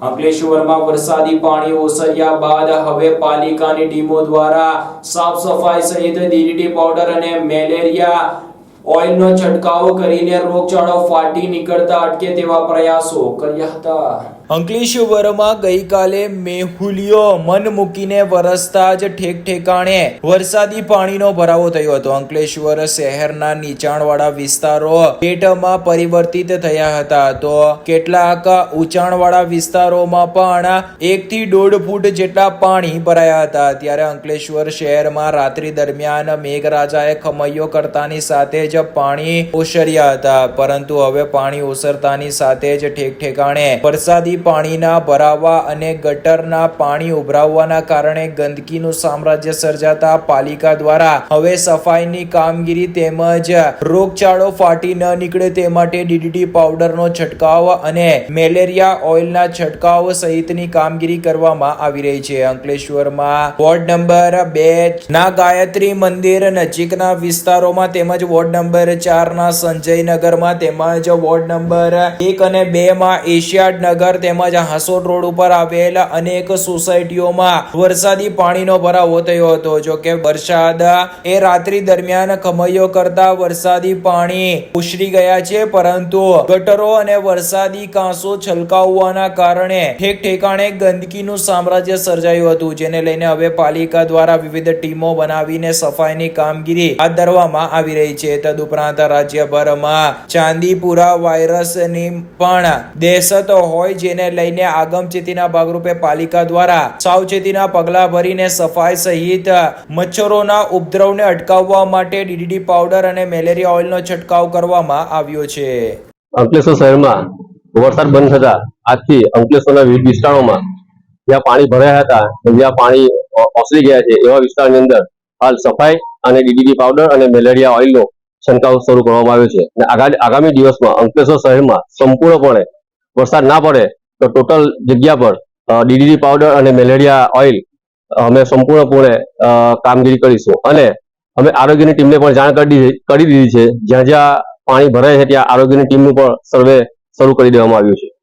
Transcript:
અંકલેશ્વરમાં વરસાદી પાણી ઓસર્યા બાદ હવે પાલિકાની ટીમો દ્વારા સાફ સફાઈ સહિત ડીડીટી પાવડર અને મેલેરિયા ઓઇલનો છંટકાવ કરીને રોગચાળો ફાટી નીકળતા અટકે તેવા પ્રયાસો કર્યા હતા. અંકલેશ્વરમાં ગઈકાલે મેહુલિયો મન મૂકીને વરસતા જ ઠેક ઠેકાણે વરસાદી પાણીનો ભરાવો થયો હતો. અંકલેશ્વર શહેરના નીચાણવાળા વિસ્તારો પેટમાં પરિવર્તિત થયા હતા. તો કેટલાક ઊંચાણવાળા વિસ્તારોમાં પણ એક થી દોઢ ફૂટ જેટલા પાણી ભરાયા હતા. ત્યારે અંકલેશ્વર શહેરમાં રાત્રિ દરમિયાન મેઘરાજાએ ખમૈયો કરતાની સાથે જ પાણી ઓસર્યા હતા. પરંતુ હવે પાણી ઓસરતાની સાથે જ ઠેક ઠેકાણે વરસાદી પાણીના ભરાવા અને ગટરના પાણી ઉભરાવવાના કારણે ગંદકીનું સામ્રાજ્ય સર્જાતા પાલિકા દ્વારા હવે સફાઈની કામગીરી તેમજ રોગચાળો ફાટી ન નીકળે તે માટે ડીડીટી પાવડરનો છંટકાવ અને મેલેરિયા ઓઇલના છંટકાવ સહિતની કામગીરી કરવામાં આવી રહી છે. અંકલેશ્વરમાં વોર્ડ નંબર બે ના ગાયત્રી મંદિર નજીકના વિસ્તારોમાં તેમજ વોર્ડ નંબર ચાર ના સંજયનગરમાં તેમજ વોર્ડ નંબર એક અને બે માં એશિયાડ નગર તેમજ હાસોટ રોડ ઉપર આવેલ અનેક સોસાયટીઓમાં વરસાદી પાણીનો ભરાવો થયો હતો. જો કે વરસાદ એ રાત્રિ દરમિયાન ખમૈયો કરતા વરસાદી પાણી ઉછરી ગયા છે, પરંતુ ગટરો અને વરસાદી કાંસો છલકાવવાના કારણે ઠેક ઠેકાણે ગંદકીનું સામ્રાજ્ય સર્જાયું હતું, જેને લઈને હવે પાલિકા દ્વારા વિવિધ ટીમો બનાવીને સફાઈની કામગીરી હાથ ધરવામાં આવી રહી છે. તદુપરાંત રાજ્યભરમાં ચાંદીપુરા વાયરસની પણ દહેશત હોય જેને લઈને આગમચેતીના ભાગરૂપે પાલિકા દ્વારા સાવચેતીના પગલાં ભરીને સફાઈ સહિત મચ્છરોના ઉપદ્રવને અટકાવવા માટે ડીડીડી પાવડર અને મેલેરિયા ઓઇલનો છંટકાવ કરવામાં આવ્યો છે. અંકલેશ્વર શહેરમાં વરસાદ બંધ થતા આજથી અંકલેશ્વરના વિવિધ વિસ્તારોમાં જ્યાં પાણી ભરાયા હતા જ્યાં પાણી ઓસરી ગયા છે, એવા વિસ્તારની અંદર હાલ સફાઈ અને ડીડીટી પાવડર અને મેલેરિયા ઓઇલનો છંટકાવ શરૂ કરવામાં આવ્યો છે. અને આગા- આગામી દિવસમાં અંકલેશ્વર શહેરમાં સંપૂર્ણપણે વરસાદ ના પડે તો ટોટલ જગ્યા પર ડીડીટી પાવડર અને મેલેરિયા ઓઇલ અમે સંપૂર્ણપણે કામગીરી કરીશું. અને અમે આરોગ્યની ટીમને પણ જાણ કરી દીધી છે. જ્યાં જ્યાં પાણી ભરાય છે ત્યાં આરોગ્યની ટીમનું પણ સર્વે શરૂ કરી દેવામાં આવ્યું છે.